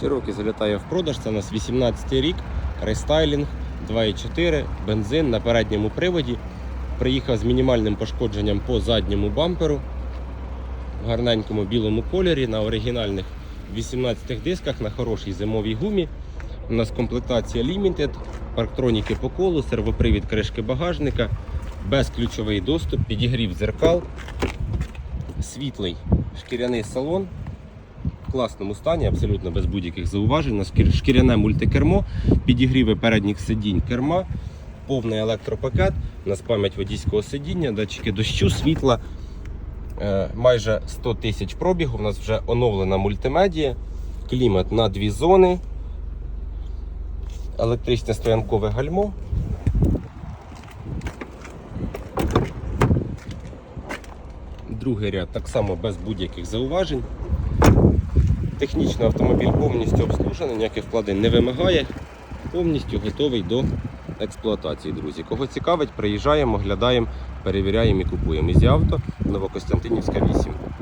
Чирокі залітає в продаж. Це у нас 18 рік, рестайлінг, 2.4, бензин на передньому приводі. Приїхав з мінімальним пошкодженням по задньому бамперу в гарненькому білому кольорі на оригінальних 18 дисках на хорошій зимовій гумі. У нас комплектація Limited, парктроніки по колу, сервопривід кришки багажника, безключовий доступ, підігрів зеркал, світлий шкіряний салон класному стані, абсолютно без будь-яких зауважень. У нас шкіряне мультикермо, підігріви передніх сидінь керма, повний електропакет, у нас пам'ять водійського сидіння, датчики дощу, світла. Е, Майже 100 тисяч пробігу. У нас вже оновлена мультимедія, клімат на дві зони, електричне стоянкове гальмо. Другий ряд так само без будь-яких зауважень. Технічно автомобіль повністю обслужений, ніяких вкладень не вимагає. Повністю готовий до експлуатації, друзі. Кого цікавить, приїжджаємо, оглядаємо, перевіряємо і купуємо. Ізі авто, Новокостянтинівська 8.